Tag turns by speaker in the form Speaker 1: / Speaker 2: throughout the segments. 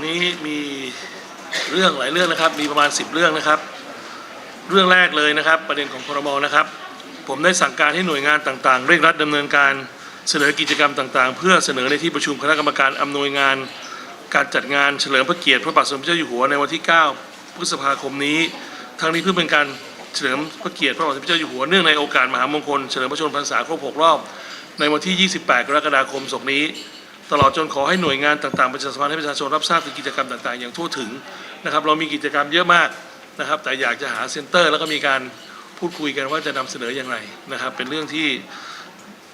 Speaker 1: วันนี้มีเรื่องหลายเรื่องนะครับ มีประมาณ 10 เรื่องนะครับ เรื่องแรกเลยนะครับ ประเด็นของครมนะครับ ผมได้สั่งการให้หน่วยงานต่างๆ เร่งรัดดำเนินการเสนอกิจกรรมต่างๆ เพื่อเสนอในที่ประชุมคณะกรรมการอำนวยงาน การจัดงานเฉลิมพระเกียรติพระบาทสมเด็จพระเจ้าอยู่หัวในวันที่ 9 พฤษภาคมนี้ ทั้งนี้เพื่อเป็นการเฉลิมพระเกียรติพระบาทสมเด็จพระเจ้าอยู่หัวเนื่องในโอกาสมหามงคลเฉลิมพระชนมพรรษาครบ6รอบในวันที่ 28 กรกฎาคมศกนี้ ตลอดจนขอให้หน่วยงานต่างๆประชาสัมพันธ์ให้ประชาชนรับทราบถึงกิจกรรมต่างๆ อย่างทั่วถึงนะครับเรามีกิจกรรมเยอะมากนะครับ แต่อยากจะหาเซ็นเตอร์ แล้วก็มีการพูดคุยกันว่าจะนำเสนออย่างไรนะครับ เป็นเรื่องที่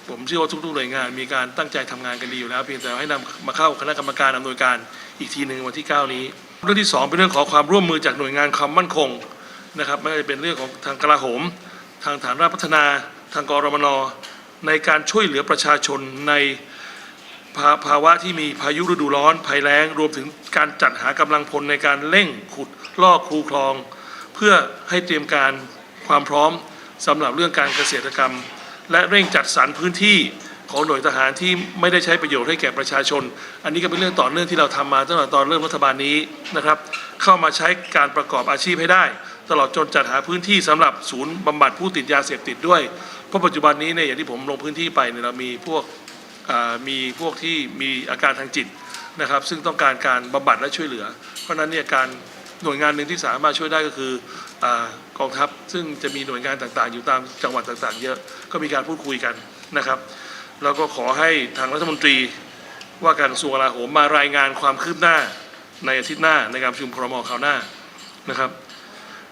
Speaker 1: ผมเชื่อว่าทุกๆหน่วยงานมีการตั้งใจทำงานกันดีอยู่แล้ว เพียงแต่ให้นำมาเข้าคณะกรรมการอำนวยการอีกทีหนึ่งวันที่ 9 นี้ เรื่องที่สองเป็นเรื่องขอความร่วมมือจากหน่วยงานความมั่นคงนะครับไม่ว่าจะเป็นเรื่องของทางกลาโหม ทางฐานราชพัฒนา ทางกรมนในการช่วยเหลือประชาชนใน ภาภาวะที่มีพายุฤดูร้อนภัยแล้ง รวมถึงการจัดหากำลังพลในการเร่งขุดลอกคูคลอง เพื่อให้เตรียมการความพร้อมสำหรับเรื่องการเกษตรกรรม และเร่งจัดสรรพื้นที่ของหน่วยทหารที่ไม่ได้ใช้ประโยชน์ให้แก่ประชาชน อันนี้ก็เป็นเรื่องต่อเนื่องที่เราทำมาตั้งแต่ตอนเริ่มรัฐบาลนี้นะครับ เข้ามาใช้การประกอบอาชีพให้ได้ ตลอดจนจัดหาพื้นที่สำหรับศูนย์บำบัดผู้ติดยาเสพติดด้วย เพราะปัจจุบันนี้เนี่ยอย่างที่ผมลงพื้นที่ไปเนี่ยเรามีพวก มีพวกที่มีอาการทางจิตนะครับ ซึ่งต้องการการบำบัดและช่วยเหลือ เพราะฉะนั้นเนี่ยการหน่วยงานหนึ่งที่สามารถช่วยได้ก็คืออกองทัพ ซึ่งจะมีหน่วยงานต่างๆ อยู่ตามจังหวัดต่างๆ เยอะก็มีการพูดคุยกันนะครับแล้วก็ขอให้ทางรัฐมนตรีว่าการกระทรวงกลาโหมมารายงานความคืบหน้าในอาทิตย์หน้าในการประชุมครมคราวหน้านะครับ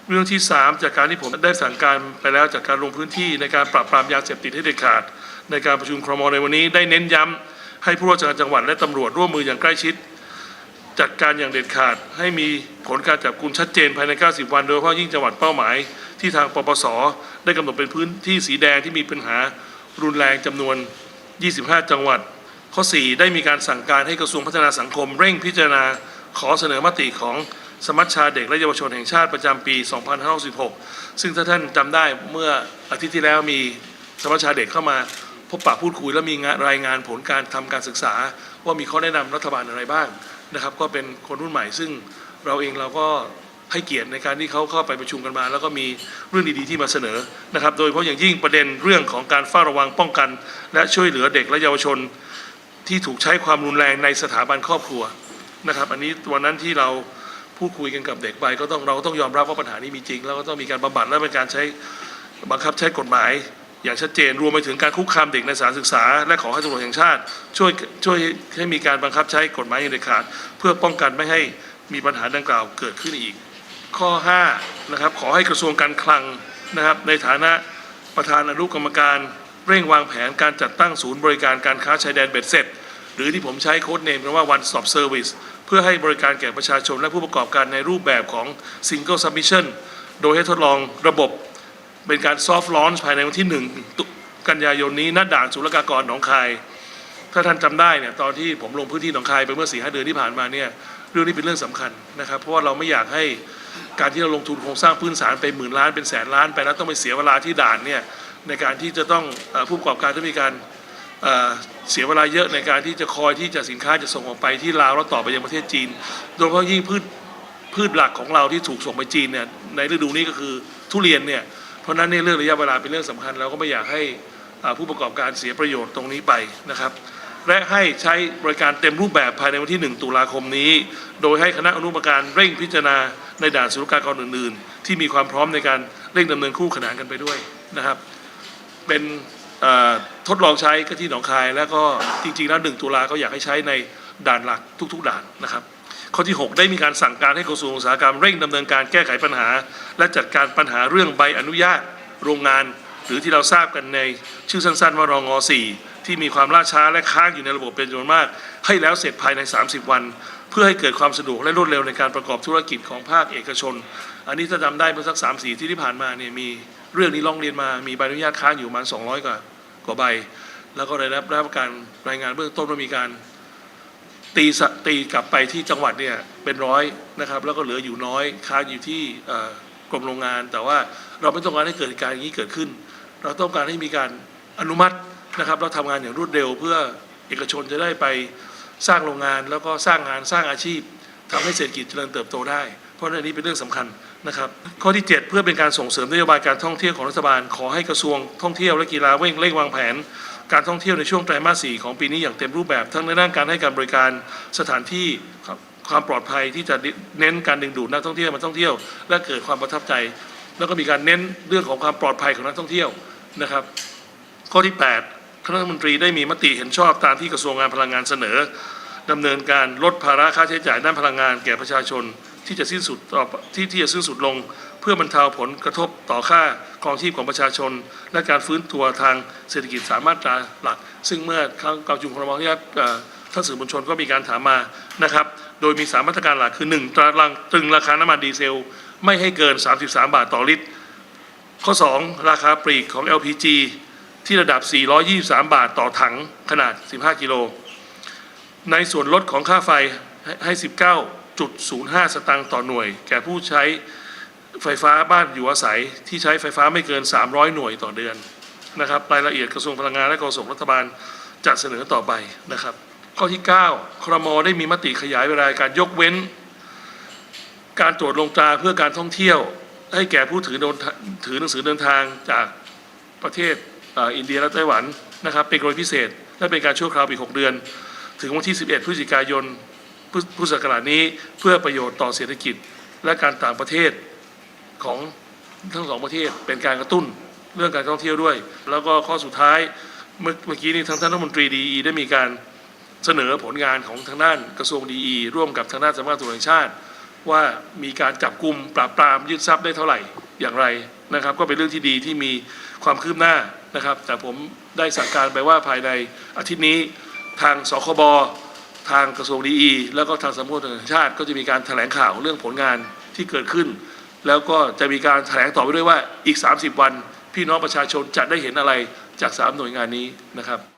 Speaker 1: เรื่องที่ 3 จากการที่ผมได้สั่งการไปแล้วจากการลงพื้นที่ในการปราบปรามยาเสพติดให้เด็ดขาด ในการประชุมครมในวันนี้ได้เน้นย้ำให้ผู้ว่าราชการจังหวัดและตำรวจร่วมมืออย่างใกล้ชิด จัดการอย่างเด็ดขาด ให้มีผลการจับกุมชัดเจนภายใน 90 วัน โดยเฉพาะยิ่งจังหวัดเป้าหมาย ที่ทางปปส ได้กำหนดเป็นพื้นที่สีแดงที่มีปัญหารุนแรงจำนวน 25 จังหวัด ข้อ 4 ได้มีการสั่งการให้กระทรวงพัฒนาสังคม เร่งพิจารณาขอเสนอมติของสมัชชาเด็กและเยาวชนแห่งชาติประจำปี 2566 ซึ่งถ้าท่านจำได้เมื่ออาทิตย์ที่แล้วมีสมัชชาเด็กเข้ามา พบปะพูดคุยและมีรายงานผลการทำการศึกษา ว่ามีข้อแนะนำรัฐบาลอะไรบ้างนะครับ ก็เป็นคนรุ่นใหม่ซึ่งเราเองเราก็ให้เกียรติในการที่เขาเข้าไปประชุมกันมา แล้วก็มีเรื่องดีๆที่มาเสนอนะครับ โดยเฉพาะอย่างยิ่งประเด็นเรื่องของการเฝ้าระวังป้องกัน และช่วยเหลือเด็กและเยาวชน ที่ถูกใช้ความรุนแรงในสถาบันครอบครัวนะครับ อันนี้วันนั้นที่เราพูดคุยกันกับเด็กไปก็ต้องเราก็ต้องยอมรับว่าปัญหานี้มีจริง แล้วก็ต้องมีการบำบัดและเป็นการใช้บังคับใช้กฎหมาย อย่างชัดเจน รวมไปถึงการคุกคามเด็กในสถานศึกษา และขอให้ตำรวจแห่งชาติ ช่วยช่วยให้มีการบังคับใช้กฎหมายอย่างเด็ดขาด เพื่อป้องกันไม่ให้มีปัญหาดังกล่าวเกิดขึ้นอีก ข้อ5นะครับขอให้กระทรวงการคลังนะครับในฐานะประธานอนุกรรมการเร่งวางแผนการจัดตั้งศูนย์บริการการค้าชายแดนเบ็ดเสร็จ หรือที่ผมใช้โค้ดเนมกันว่า one stop service เพื่อให้บริการแก่ประชาชนและผู้ประกอบการในรูปแบบของ single submission โดยให้ทดลองระบบ เป็นการ soft launch ภายในวันที่1ตุกันยายนนี้ณด่านศุลกากรหนองคาย ถ้าท่านจำได้เนี่ยตอนที่ผมลงพื้นที่หนองคายไปเมื่อสี่ห้าเดือนที่ผ่านมาเนี่ยเรื่องนี้เป็นเรื่องสำคัญนะครับ เพราะว่าเราไม่อยากให้การที่เราลงทุนโครงสร้างพื้นฐานไปหมื่นล้านเป็นแสนล้านไปแล้วต้องไปเสียเวลาที่ด่านเนี่ยในการที่จะต้องผู้ประกอบการต้องมีการเอ่อเสียเวลาเยอะในการที่จะคอยที่จะสินค้าจะส่งออกไปที่ลาวแล้วต่อไปยังประเทศจีน โดยเฉพาะยิ่งพืชพืชหลักของเราที่ถูกส่งไปจีนเนี่ยในฤดูนี้ก็คือทุเรียนเนี่ย เพราะนั้นนี่เรื่องระยะเวลาเป็นเรื่องสำคัญ เราก็ไม่อยากให้ผู้ประกอบการเสียประโยชน์ตรงนี้ไปนะครับ และให้ใช้บริการเต็มรูปแบบภายในวันที่ 1 ตุลาคมนี้ โดยให้คณะอนุกรรมการเร่งพิจารณาในด่านศุลกากรอื่น ๆ ที่มีความพร้อมในการเร่งดำเนินคู่ขนานกันไปด้วยนะครับ เป็นทดลองใช้ก็ที่หนองคาย แล้วก็จริงๆแล้ว1ตุลาก็อยากให้ใช้ในด่านหลักทุก ๆ ด่านนะครับ ข้อที่ 6 ได้มีการสั่งการให้กระทรวงอุตสาหกรรมเร่งดำเนินการแก้ไขปัญหา และจัดการปัญหาเรื่องใบอนุญาตโรงงาน หรือที่เราทราบกันในชื่อสั้นๆว่ารองอ4ที่มีความล่าช้าและค้างอยู่ในระบบเป็นจำนวนมาก ให้แล้วเสร็จภายใน 30 วัน เพื่อให้เกิดความสะดวกและรวดเร็วในการประกอบธุรกิจของภาคเอกชน อันนี้ถ้าจำได้เมื่อสักสามสี่ที่ที่ผ่านมาเนี่ยมีเรื่องนี้ร้องเรียนมามีใบอนุญาตค้างอยู่ประมาณ200 กว่ากว่าใบ แล้วก็ได้รับได้รับการรายงานเบื้องต้นว่ามีการ ตีสตีกลับไปที่จังหวัดเนี่ยเป็นร้อยนะครับ แล้วก็เหลืออยู่น้อยค้างอยู่ที่กรมโรงงาน แต่ว่าเราไม่ต้องการให้เกิดเหตุการณ์อย่างนี้เกิดขึ้น เราต้องการให้มีการอนุมัตินะครับ เราทำงานอย่างรวดเร็ว เพื่อเอกชนจะได้ไปสร้างโรงงาน แล้วก็สร้างงานสร้างอาชีพทำให้เศรษฐกิจเจริญเติบโตได้ เพราะเรื่องนี้เป็นเรื่องสำคัญนะครับ ข้อที่ 7 เพื่อเป็นการส่งเสริมนโยบายการท่องเที่ยวของรัฐบาล ขอให้กระทรวงท่องเที่ยวและกีฬาเร่งเร่งวางแผน การท่องเที่ยวในช่วงไตรมาสสี่ของปีนี้อย่างเต็มรูปแบบ ทั้งในด้านการให้การบริการสถานที่ความปลอดภัยที่จะเน้นการดึงดูดนักท่องเที่ยวมาท่องเที่ยว และเกิดความประทับใจ แล้วก็มีการเน้นเรื่องของความปลอดภัยของนักท่องเที่ยวนะครับ ข้อที่ 8 คณะรัฐมนตรีได้มีมติเห็นชอบตามที่กระทรวงงานพลังงานเสนอดำเนินการลดภาระค่าใช้จ่ายด้านพลังงานแก่ประชาชนที่จะสิ้นสุดต่อที่ที่จะสิ้นสุดลง เพื่อบรรเทาผลกระทบต่อค่า ครองชีพของประชาชน และการฟื้นตัวทางเศรษฐกิจสามารถตราหลัก ซึ่งเมื่อครั้งการประชุมครมที่ท่านสื่อมวลชนก็มีการถามมานะครับโดยมีสามมาตรการหลักคือ 1ตารางตรึงราคาน้ำมันดีเซล ไม่ให้เกิน 33 บาทต่อลิตร ข้อ 2 ราคาปลีกของ LPG ที่ระดับ 423 บาทต่อถังขนาด 15 กิโล ในส่วนลดของค่าไฟให้ให้19.05 สตางค์ต่อหน่วย แก่ผู้ใช้ ไฟฟ้าบ้านอยู่อาศัยที่ใช้ไฟฟ้าไม่เกิน 300 หน่วยต่อเดือนนะครับรายละเอียดกระทรวงพลังงานและกระทรวงรัฐบาลจะเสนอต่อไปนะครับ ข้อที่ 9 ครมได้มีมติขยายเวลาการยกเว้น การตรวจลงตราเพื่อการท่องเที่ยว ให้แก่ผู้ถือโดนถือหนังสือเดินทางจากประเทศอินเดียและไต้หวันนะครับเป็นกรณีพิเศษและเป็นการชั่วคราวอีก 6 เดือน ถึงวันที่ 11 พฤศจิกายนพุทธศักราชนี้เพื่อประโยชน์ต่อเศรษฐกิจและการต่างประเทศ ของทั้งสองประเทศเป็นการกระตุ้นเรื่องการท่องเที่ยวด้วย แล้วก็ข้อสุดท้ายเมื่อเมื่อกี้นี้ทางท่านรัฐมนตรีดีได้มีการเสนอผลงานของทางด้านกระทรวงดีร่วมกับทางด้านสำนักงานตำรวจแห่งชาติ ว่ามีการจับกลุ่มปราบปรามยึดทรัพย์ได้เท่าไหร่อย่างไรนะครับ ก็เป็นเรื่องที่ดีที่มีความคืบหน้านะครับ แต่ผมได้สั่งการไปว่าภายในอาทิตย์นี้ทางสคบทางกระทรวงดีแล้วก็ทางสำนักงานตำรวจแห่งชาติ ก็จะมีการแถลงข่าวเรื่องผลงานที่เกิดขึ้น แล้วก็จะมีการแถลงต่อไปด้วยว่าอีก 30 วัน พี่น้องประชาชนจะได้เห็นอะไรจากสามหน่วยงานนี้นะครับ